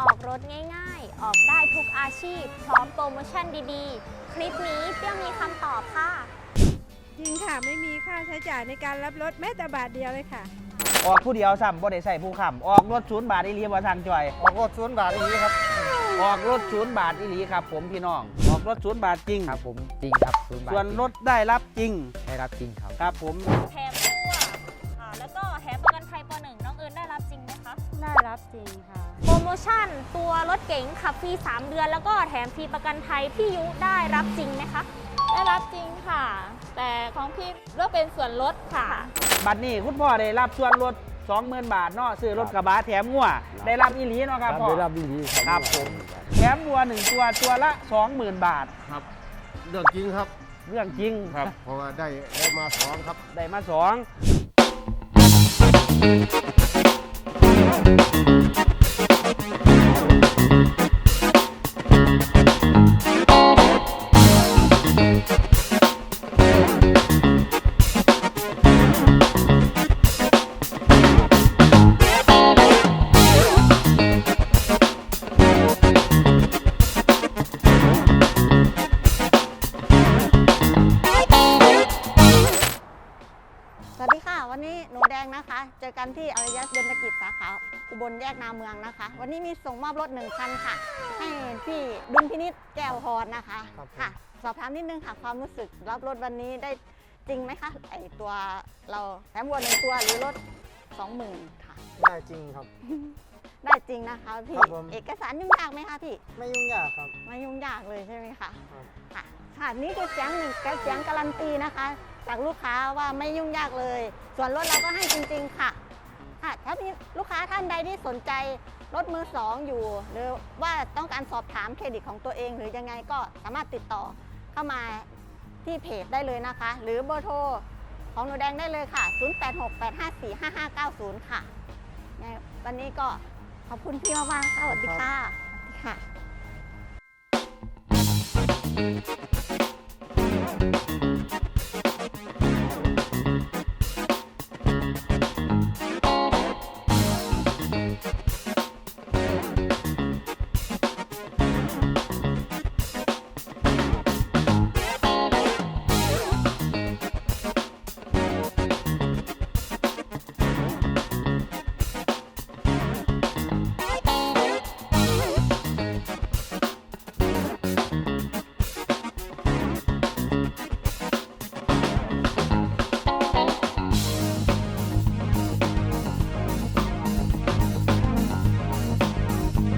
ออกรถง่ายๆ ออกได้ทุกอาชีพ พร้อมโปรโมชั่นดีๆ คลิปนี้เปรี้ยวมีคำตอบค่ะ จริงค่ะไม่มีค่าใช้จ่ายในการรับรถแม้แต่บาทเดียวเลยค่ะ ออกผู้เดียวซ้ำบ่ได้ใส่ผู้ค้ำออกรถศูนย์บาทอีหลีบ่ทางจอย ออกรถศูนย์บาทอย่างนี้ครับ ออกรถศูนย์บาทอีหลีครับ ผมพี่น้อง ออกรถศูนย์บาทจริง ครับผมจริงครับศูนย์บาทส่วนรถได้รับจริง ได้รับจริงครับ ครับผม แถมตัวค่ะแล้วก็แถมประกันภัยปหนึ่ง รับจริงค่ะ โปรโมชั่นตัวรถเก๋งขับฟรี 3 เดือน แล้วก็แถมฟรีประกันภัยพี่ยุได้รับจริงไหมคะ ได้รับจริงค่ะ แต่ของพี่เลือกเป็นส่วนลดค่ะ บัตรนี้คุณพ่อได้รับส่วนลด20,000 บาทเนาะซื้อรถกระบะแถมงัวได้รับอีหลีเนาะครับพ่อได้รับดีครับครับผมแถมวัวหนึ่งตัวตัวละ 20,000 บาท ครับเรื่องจริงครับเรื่องจริง ครับ เพราะว่าได้ได้มาสองครับ ได้มาสอง ค่ะ วันนี้หนูแดงนะคะ เจอกันที่อารยะเบญจกิจสาขาอุบลแยกนาเมืองนะคะ วันนี้มีส่งมอบรถหนึ่งคันค่ะ ให้พี่ดุลพินิษแก้วพรนะคะครับผม ค่ะ สอบถามนิดนึงค่ะ ความรู้สึกรับรถวันนี้ได้จริงไหมคะไอตัวเราแถมวัวหนึ่งตัวหรือรถสองหมื่นค่ะ ได้จริงครับ ได้จริงนะคะพี่ ครับผม เอกสารยุ่งยากไหมคะพี่ ไม่ยุ่งยากครับ ไม่ยุ่งยากเลยใช่ไหมคะครับ ค่ะค่ะนี่คือเสียงหนึ่งเสียงการันตีนะคะ จากลูกค้าว่าไม่ยุ่งยากเลย ส่วนรถเราก็ให้จริง ๆ ค่ะ ค่ะ ถ้ามีลูกค้าท่านใดที่สนใจรถมือสองอยู่ หรือว่าต้องการสอบถามเครดิตของตัวเอง หรือยังไงก็สามารถติดต่อเข้ามาที่เพจได้เลยนะคะ หรือเบอร์โทรของหนูแดงได้เลยค่ะ 0868545590 ค่ะยังไงวันนี้ก็ ขอบคุณพี่มากๆค่ะสวัสดีค่ะสวัสดีค่ะ